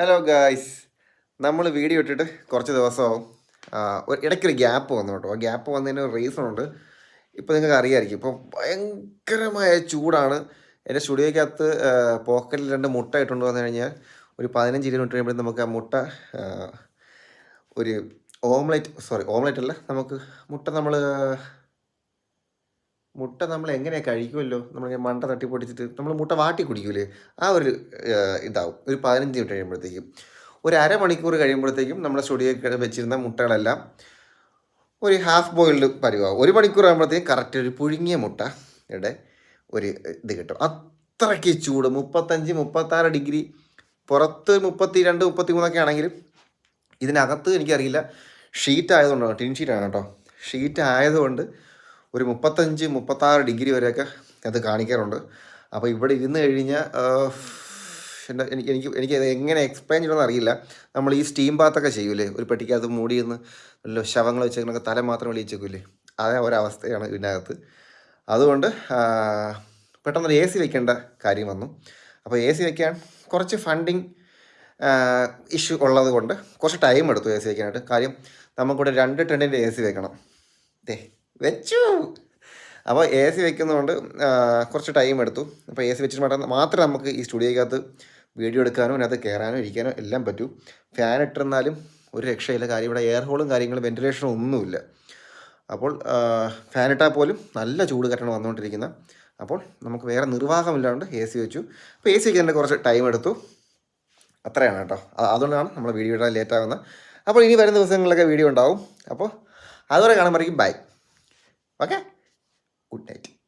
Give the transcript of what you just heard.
Hello guys നമ്മൾ video ഇട്ടിട്ട് കുറച്ച് ദിവസമാവും. ഒരു- ഇടയ്ക്കൊരു ഗ്യാപ്പ് വന്നു കേട്ടോ. ആ ഗ്യാപ്പ് വന്നതിന് ഒരു റീസൺ ഉണ്ട്. ഇപ്പോൾ നിങ്ങൾക്ക് അറിയാമായിരിക്കും ഇപ്പോൾ ഭയങ്കരമായ ചൂടാണ്. എന്റെ സ്റ്റുഡിയോയ്ക്കകത്ത് പോക്കറ്റിൽ രണ്ട് മുട്ട ഇട്ടുകൊണ്ട് വന്നു കഴിഞ്ഞാൽ ഒരു പതിനഞ്ച് ഇരുപത് മിനിറ്റ് കഴിയുമ്പോഴേ നമുക്ക് ആ മുട്ട ഒരു ഓംലെറ്റ് സോറി ഓംലെറ്റ് അല്ല നമുക്ക് മുട്ട നമ്മൾ മുട്ട നമ്മൾ എങ്ങനെ കഴിക്കുമല്ലോ? നമ്മൾ മണ്ട തട്ടി പൊടിച്ചിട്ട് നമ്മൾ മുട്ട വാട്ടി കുടിക്കൂലേ? ആ ഒരു ഇതാവും. ഒരു പതിനഞ്ച് മിനിറ്റ് കഴിയുമ്പോഴത്തേക്കും. ഒരു അരമണിക്കൂർ കഴിയുമ്പോഴത്തേക്കും നമ്മുടെ സ്റ്റുഡിയോയിൽ വെച്ചിരുന്ന മുട്ടകളെല്ലാം ഒരു ഹാഫ് ബോയിൽഡ് പരിവാ ഒരു മണിക്കൂർ ആകുമ്പോഴത്തേക്കും കറക്റ്റ് ഒരു പുഴുങ്ങിയ മുട്ട യുടെ ഒരു ഇത് കിട്ടും. അത്രയ്ക്ക് ചൂട്. മുപ്പത്തഞ്ച് മുപ്പത്താറ് ഡിഗ്രി. പുറത്ത് മുപ്പത്തി രണ്ട് മുപ്പത്തി മൂന്നൊക്കെ ആണെങ്കിലും ഇതിനകത്ത് എനിക്കറിയില്ല. ഷീറ്റ് ആയതുകൊണ്ടാണ് ടിൻ ഷീറ്റാണ് കേട്ടോ. ഷീറ്റ് ആയതുകൊണ്ട് ഒരു മുപ്പത്തഞ്ച് മുപ്പത്താറ് ഡിഗ്രി വരെയൊക്കെ അത് കാണിക്കാറുണ്ട്. അപ്പോൾ ഇവിടെ ഇരുന്ന് കഴിഞ്ഞാൽ എന്റെ എനിക്ക് എനിക്ക് എങ്ങനെ എക്സ്പ്ലെയിൻ ചെയ്യണമെന്ന് അറിയില്ല. നമ്മൾ ഈ സ്റ്റീം ബാത്തൊക്കെ ചെയ്യൂലേ? ഒരു പെട്ടിക്കകത്ത് നിന്ന് നല്ല ശവങ്ങൾ വെച്ചേക്കണൊക്കെ തല മാത്രം വെളിയിച്ചേക്കൂലേ അതേ ഒരവസ്ഥയാണ് ഇതിനകത്ത്. അതുകൊണ്ട് പെട്ടെന്നൊരു എ സി വെക്കേണ്ട കാര്യം വന്നു. അപ്പോൾ എ സി വെക്കാൻ കുറച്ച് ഫണ്ടിങ് ഇഷ്യൂ ഉള്ളത് കൊണ്ട് കുറച്ച് ടൈം എടുത്തു എ സി വെക്കാനായിട്ട്. കാര്യം നമുക്കിവിടെ രണ്ട് ടെണ്ടിന്റെ എ സി വെക്കണം. ദേ വെച്ചു. അപ്പോൾ എ സി വെക്കുന്നതുകൊണ്ട് കുറച്ച് ടൈം എടുത്തു. അപ്പോൾ എ സി വെച്ചിട്ട് മാത്രം മാത്രമേ നമുക്ക് ഈ സ്റ്റുഡിയോയ്ക്കകത്ത് വീഡിയോ എടുക്കാനോ അതിനകത്ത് കയറാനോ ഇരിക്കാനോ എല്ലാം പറ്റൂ. ഫാൻ ഇട്ടിരുന്നാലും ഒരു രക്ഷയില്ല. കാര്യം ഇവിടെ എയർ ഹോളും കാര്യങ്ങളും വെന്റിലേഷനും ഒന്നുമില്ല. അപ്പോൾ ഫാൻ ഇട്ടാൽ പോലും നല്ല ചൂട് കറ്റാണ് വന്നുകൊണ്ടിരിക്കുന്ന. അപ്പോൾ നമുക്ക് വേറെ നിർവാഹമില്ലാണ്ട് എ സി വെച്ചു. അപ്പോൾ എ സി വെക്കാൻ കുറച്ച് ടൈം എടുത്തു. അത്രയാണ് കേട്ടോ. അതുകൊണ്ടാണ് നമ്മൾ വീഡിയോ ഇടാൻ ലേറ്റ് ആകുന്നത്. അപ്പോൾ ഇനി വരുന്ന ദിവസങ്ങളിലൊക്കെ വീഡിയോ ഉണ്ടാവും. അപ്പോൾ അതുവരെ കാണുമ്പോഴേക്കും ബൈ Okay? Good night.